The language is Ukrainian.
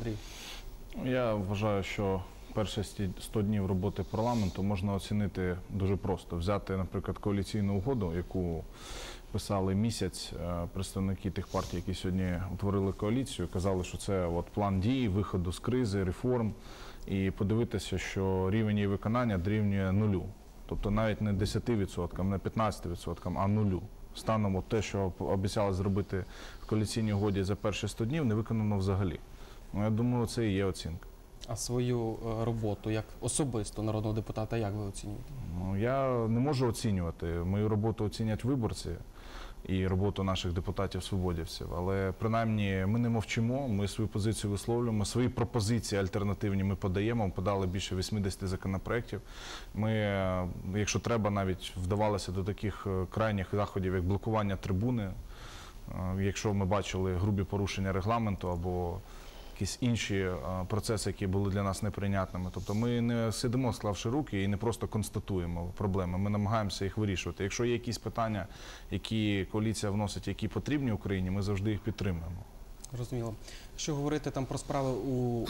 Андрій? Я вважаю, що перші сті- 100 днів роботи парламенту можна оцінити дуже просто. Взяти, наприклад, коаліційну угоду, яку писали місяць е, представники тих партій, які сьогодні утворили коаліцію, казали, що це от план дій, виходу з кризи, реформ, і подивитися, що рівень її виконання дорівнює нулю. Тобто навіть не 10%, не 15%, а нулю. Станом те, що обіцяли зробити в коаліційній угоді за перші 100 днів, не виконано взагалі. Ну, я думаю, це і є оцінка. А свою е, роботу як особисто народного депутата, як ви оцінюєте? Ну, я не можу оцінювати. Мою роботу оцінять виборці і роботу наших депутатів-свободівців. Але принаймні ми не мовчимо, ми свою позицію висловлюємо, свої пропозиції альтернативні ми подаємо. Ми подали більше 80 законопроєктів. Ми, е, якщо треба, навіть вдавалися до таких е, крайніх заходів, як блокування трибуни. Якщо ми бачили грубі порушення регламенту або якісь інші е, процеси, які були для нас неприйнятними. Тобто ми не сидимо, склавши руки і не просто констатуємо проблеми. Ми намагаємося їх вирішувати. Якщо є якісь питання, які коаліція вносить, які потрібні Україні, ми завжди їх підтримуємо. Розуміло, Що говорити там про справи у